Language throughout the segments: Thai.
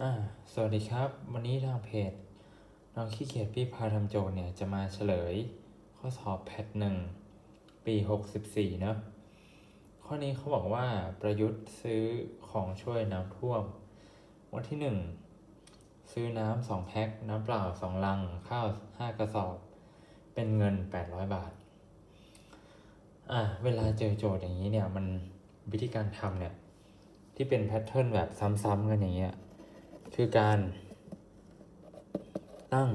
อ่าสวัสดีครับ วันนี้ทางเพจน้องขี้เกียจพี่พาทำโจทย์เนี่ย จะมาเฉลย ข้อสอบแพทหนึ่งปีหกสิบสี่เนอะข้อนี้เขาบอกว่าประยุทธ์ซื้อของช่วยน้ำท่วม วันที่หนึ่งซื้อน้ำสองแพ็ค น้ำเปล่าสองลัง ข้าวห้ากระสอบ เป็นเงินแปดร้อยบาท อะเวลาเจอโจทย์อย่างนี้เนี่ย มันวิธีการทำเนี่ย ที่เป็นแพทเทิร์นแบบซ้ำๆกันอย่างเงี้ย คือการตั้ง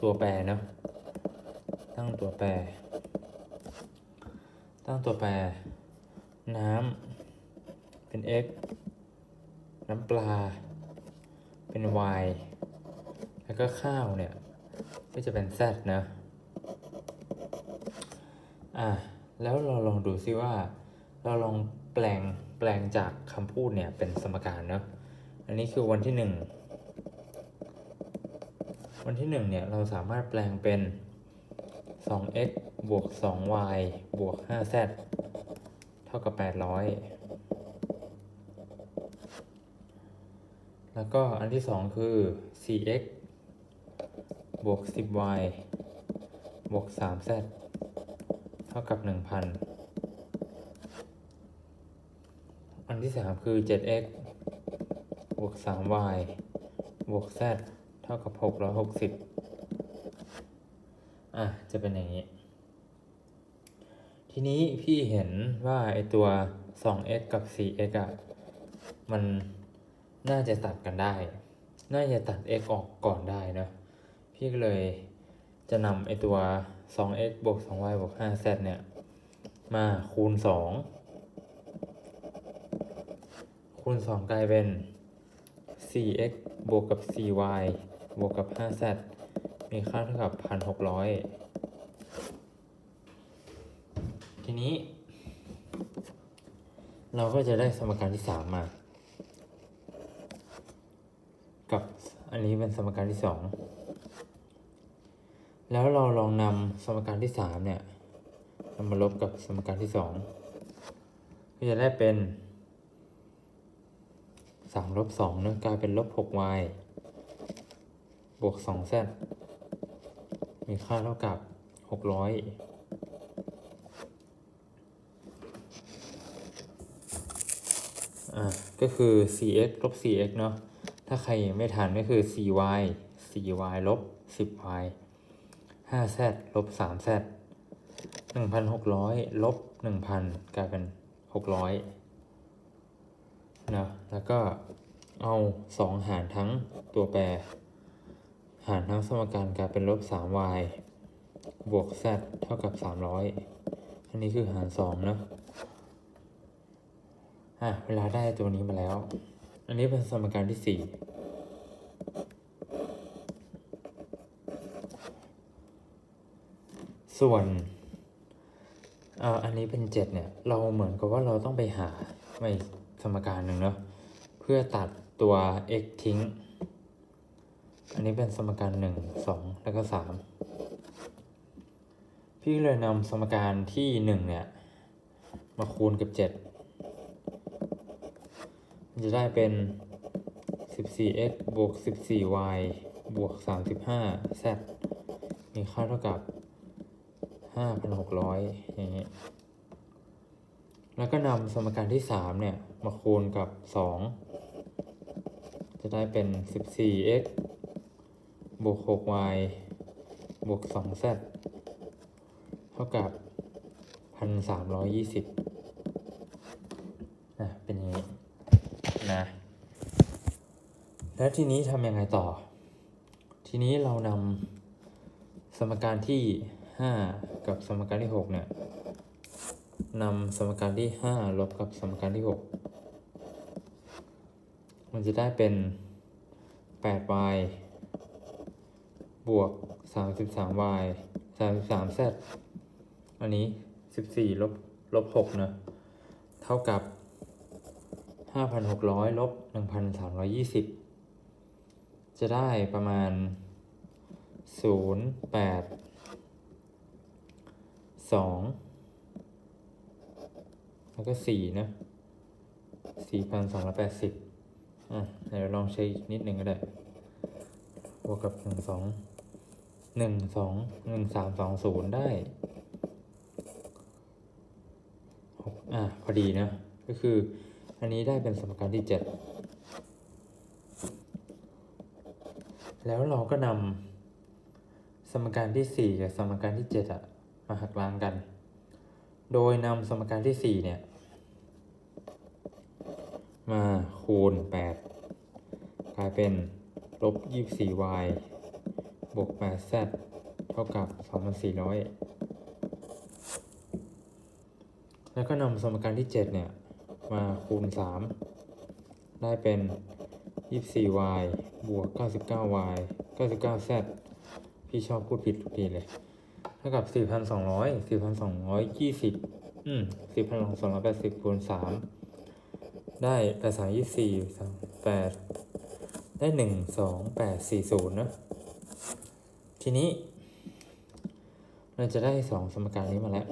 ตัวแปรเนาะตั้งตัวแปร ตั้งตัวแปร น้ำเป็น x น้ำปลา เป็น y แล้วก็ข้าวเนี่ย ก็จะเป็น z นะอะแล้วเราลองดูซิว่า เราลองแปลงแปลงจากคำพูดเนี่ยเป็นสมการเนาะ อันนี้คือวันที่หนึ่ง วันที่หนึ่งเนี่ย เราสามารถแปลงเป็น 2x บวก 2y บวก 5z เท่ากับ 800 แล้วก็อันที่สองคือ 4x บวก 10y บวก 3z เท่ากับ 1,000 อันที่สามคือ 7x บวก 3y บวก z เท่ากับ 660 อะ จะเป็นอย่างนี้ ทีนี้พี่เห็นว่าไอตัว 2x กับ 4x อะ มันน่าจะตัดกันได้ น่าจะตัด x ออกก่อนได้นะ พี่ก็เลยจะนำไอตัว 2x บวก 2y บวก 5z เนี่ย มาคูณ 2 คูณ 2 กลายเป็น 4x บวกกับ 4y บวกกับ 5z มีค่าเท่ากับ 1,600 ทีนี้ เราก็จะได้สมการที่ 3 มา กับอันนี้เป็นสมการที่ 2 แล้วเราลองนำสมการที่ 3 เนี่ยนำมาลบกับสมการที่ 2 ก็จะได้เป็น สามลบสองเนอะกลายเป็นลบหก y บวกสอง z มีค่าเท่ากับหกร้อยอะก็คือ 4x ลบ 4x เนาะ ถ้าใครไม่ทันก็คือ 4y 4y ลบ 10y 5z ลบ 3z 1,600 ลบ 1,000 กลายเป็น 600 นะแล้วก็เอา 2 หารทั้งตัวแปร หารทั้งสมการกลายเป็นลบ 3y บวก z เท่ากับ 300 อันนี้คือหาร 2 นะอะเวลาได้ตัวนี้มาแล้ว อันนี้เป็นสมการที่ 4 ส่วนอ่าอันนี้เป็น 7 เนี่ย เราเหมือนกับว่าเราต้องไปหาไม่ สมการหนึ่งเนาะเพื่อตัดตัว x ทิ้ง อันนี้เป็นสมการหนึ่งสองแล้วก็สามพี่เลยนำสมการที่หนึ่งเนี่ย มาคูณกับเจ็ดจะได้เป็น 14x บวก 14y บวก 35z มีค่าเท่ากับ 5,600 อย่างนี้ แล้วก็นำสมการที่ 3 เนี่ย มาคูณกับ 2 จะได้เป็น 14x บวก 6y บวก 2z เท่ากับ 1,320นะเป็นอย่างนี้นะ แล้วทีนี้ทำยังไงต่อ ทีนี้เรานำสมการที่ 5 กับสมการที่ 6 เนี่ย นำสมการที่ 5 ลบกับสมการที่ 6 มันจะได้เป็น 8y บวก 33y 33z อันนี้ 14 ลบ ลบ 6 นะ เท่ากับ 5,600 ลบ 1,320 จะได้ประมาณ 0 8 2 แล้วก็สี่นะสี่พันสองร้อยแปดสิบอะเดี๋ยวลองเช็คอีกนิดหนึ่งก็ได้บวกกับหนึ่งสองหนึ่งสองหนึ่งสามสองศูนย์ได้หกอะพอดีนะ ก็คืออันนี้ได้เป็นสมการที่เจ็ดแล้วเราก็นำสมการที่สี่กับสมการที่เจ็ดอะมาหักล้างกัน โดยนำสมการที่สี่เนี่ย มาคูณแปดกลายเป็นลบยี่สี่ y บวกแปด z เท่ากับสองพันสี่ร้อยแล้วก็นำสมการที่เจ็ดเนี่ย มาคูณสามได้เป็นยี่สี่ y บวกเก้าสิบเก้า y เก้าสิบเก้า z พี่ชอบพูดผิดทุกทีเลย เท่ากับสี่พันสองร้อยสี่พันสองร้อยยี่สิบอืมสี่พันสองร้อยแปดสิบคูณสามได้แปดสามยี่สี่สามแปดได้หนึ่งสองแปดสี่ศูนย์นะ ทีนี้ เราจะได้สองสมการนี้มาแล้ว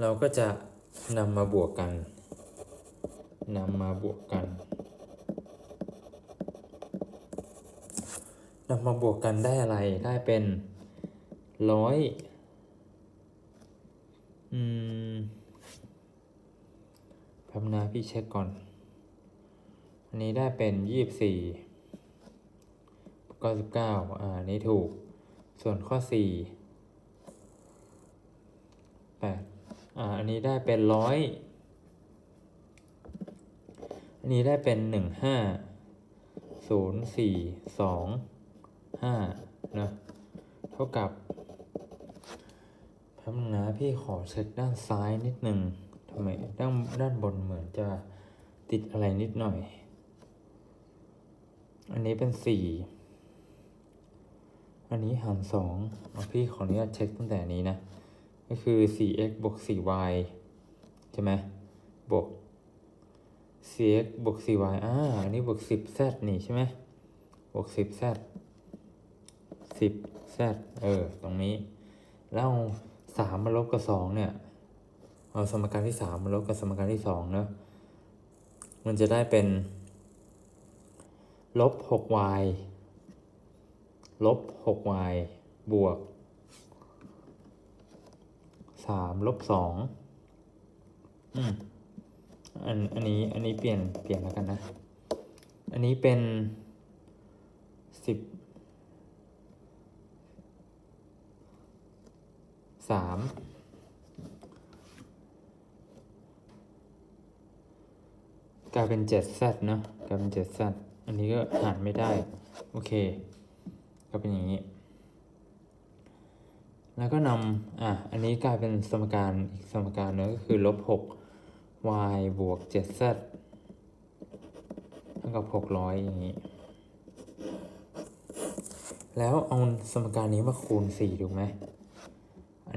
เราก็จะนำมาบวกกันนำมาบวกกัน นำมาบวกกันได้อะไรได้เป็นร้อยอืมแป๊บนะพี่เช็คก่อน อันนี้ได้เป็นยี่สิบสี่เก้าสิบเก้าอ่าอันนี้ถูก ส่วนข้อสี่แปดอ่าอันนี้ได้เป็นร้อยอันนี้ได้เป็นหนึ่งห้าศูนย์สี่สอง ห้านะเท่ากับแป๊บนึงนะพี่ขอเช็คด้านซ้ายนิดหนึ่งทำไมด้านด้านบนเหมือนจะติดอะไรนิดหน่อย อันนี้เป็นสี่อันนี้หารสองเอาพี่ขออนุญาตเช็คตั้งแต่นี้นะ ก็คือ 4x บวก 4y ใช่ไหมบวก 4x บวก 4y อ่าอันนี้บวก 10z นี่ใช่ไหมบวก 10z 10z เออ ตรงนี้ แล้วสามมาลบกับสองเนี่ย เอาสมการที่สามมาลบกับสมการที่สองเนอะมันจะได้เป็นลบ 6y ลบ 6y บวกสามลบสองอืมอันอันนี้อันนี้เปลี่ยนเปลี่ยนแล้วกันนะ อันนี้เป็นสิบ สามกลายเป็นเจ็ดซเนอะกลายเป็นเจ็ดซอันนี้ก็หารไม่ได้ โอเค ก็เป็นอย่างนี้ แล้วก็นำอะ อันนี้กลายเป็นสมการอีกสมการหนึงก็คือลบหก y บวกเจ็ด z เท่ากับหกร้อยอย่างนี้ แล้วเอาสมการนี้มาคูณสี่ถูกไหม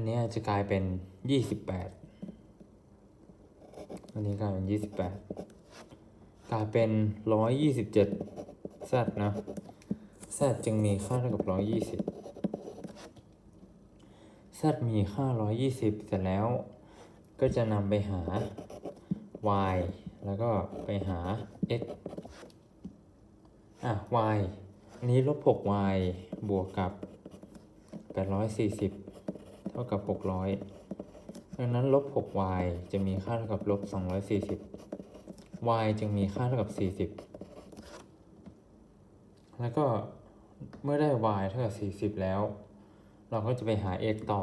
อันนี้จะกลายเป็นยี่สิบแปดอันนี้กลายเป็นยี่สิบแปดกลายเป็นร้อยยี่สิบเจ็ด z นะ z จึงมีค่าเท่ากับร้อยยี่สิบ z มีค่า120เสร็จแล้วก็จะนำไปหา y แล้วก็ไปหา x อะ y อันนี้ลบ 6y บวกกับ 840 ท่ากับ 600 ดังนั้นลบ 6y จะมีค่าเท่ากับลบ 240 y จึงมีค่าเท่ากับ 40 แล้วก็เมื่อได้ y เท่ากับ 40 แล้ว เราก็จะไปหา x ต่อ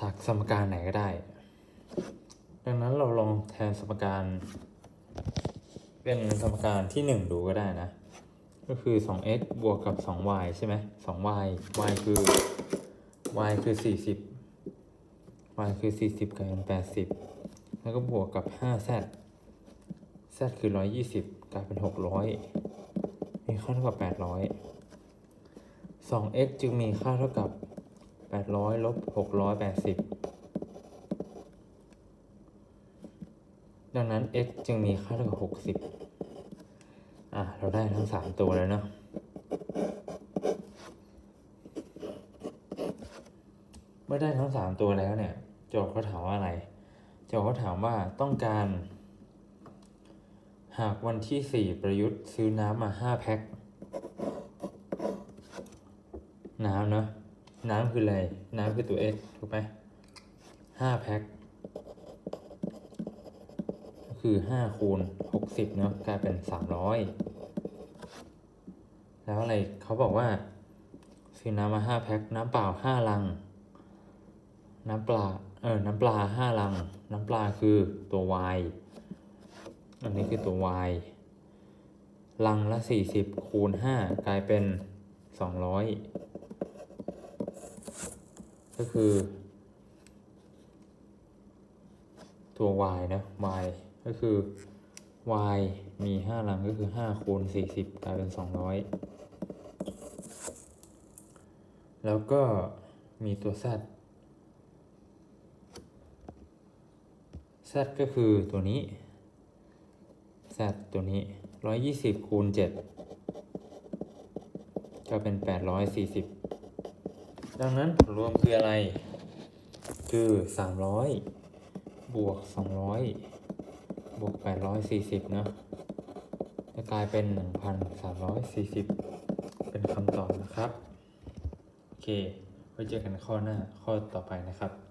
จากสมการไหนก็ได้ ดังนั้นเราลองแทนสมการ เป็นสมการที่ 1 ดูก็ได้นะ ก็คือ 2x บวกกับ 2y ใช่ไหม 2y y คือ y คือ 40 y คือ 40กลายเป็น80 แล้วก็บวกกับ 5z z คือ 120กลายเป็น 600 มีค่าเท่ากับ 800 2x จึงมีค่าเท่ากับ 800ลบ680 ดังนั้น x จึงมีค่าเท่ากับ 60 อะ เราได้ทั้ง 3 ตัวแล้วเนาะ เมื่ อได้ทั้ง3ตัวแล้วเนี่ยโจทย์เขาถามว่าอะไรโจทย์เขาถามว่าต้องการ หากวันที่สี่ประยุทธ์ซื้อน้ำมาห้าแพ็คน้ำเนอะน้ำคืออะไร น้ำคือตัว x ถูกไหมห้าแพ็คก็คือห้าคูณหกสิบเนาะกลายเป็นสามร้อยแล้วอะไรเขาบอกว่าซื้อน้ำมาห้าแพ็คน้ำเปล่าห้าลัง น้ำปลา เออ น้ำปลาห้าลัง น้ำปลาคือตัว y อันนี้คือตัว y ลังละสี่สิบคูณห้ากลายเป็นสองร้อยก็คือ ตัว y นะ y ก็คือ y มีห้าลังก็คือห้าคูณสี่สิบกลายเป็นสองร้อยแล้วก็มีตัว z z ก็คือตัวนี้ z ตัวนี้ร้อยยี่สิบคูณเจ็ดก็เป็นแปดร้อยสี่สิบดังนั้นผลรวมคืออะไร คือสามร้อยบวกสองร้อยบวกแปดร้อยสี่สิบเนอะจะกลายเป็นหนึ่งพันสามร้อยสี่สิบเป็นคำตอบนะครับ โอเค ไว้เจอกันข้อหน้าข้อต่อไปนะครับ